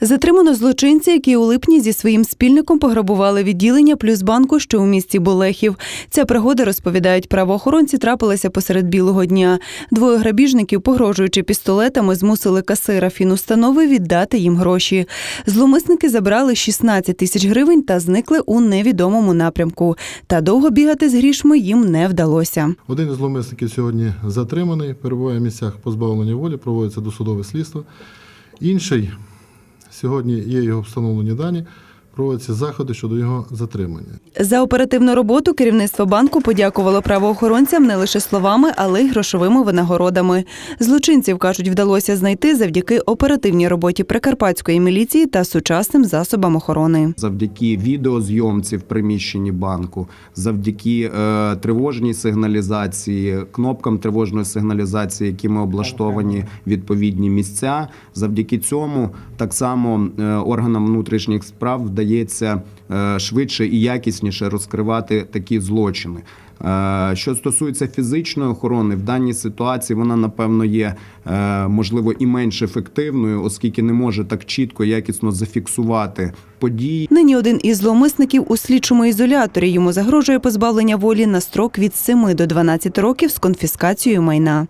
Затримано злочинця, які у липні зі своїм спільником пограбували відділення Плюсбанку, що у місті Болехів. Ця пригода, розповідають правоохоронці, трапилася посеред білого дня. Двоє грабіжників, погрожуючи пістолетами, змусили касира фінустанови віддати їм гроші. Зломисники забрали 16 тисяч гривень та зникли у невідомому напрямку. Та довго бігати з грішми їм не вдалося. Один із зловмисників сьогодні затриманий, перебуває в місцях позбавлення волі, проводиться досудове слідство. Інший сьогодні є його встановлені дані, проводяться заходи щодо його затримання. За оперативну роботу керівництво банку подякувало правоохоронцям не лише словами, але й грошовими винагородами. Злочинців кажуть, вдалося знайти завдяки оперативній роботі прикарпатської міліції та сучасним засобам охорони. завдяки відеозйомці в приміщенні банку, завдяки е, тривожній сигналізації, кнопкам тривожної сигналізації, якими облаштовані відповідні місця. Завдяки цьому так само е, органам внутрішніх справ вдається е, швидше і якісніше розкривати такі злочини. Е, Що стосується фізичної охорони, в даній ситуації вона напевно є е, можливо і менш ефективною, оскільки не може так чітко якісно зафіксувати події. Нині один із зловмисників у слідчому ізоляторі йому загрожує позбавлення волі на строк від 7 до 12 років з конфіскацією майна.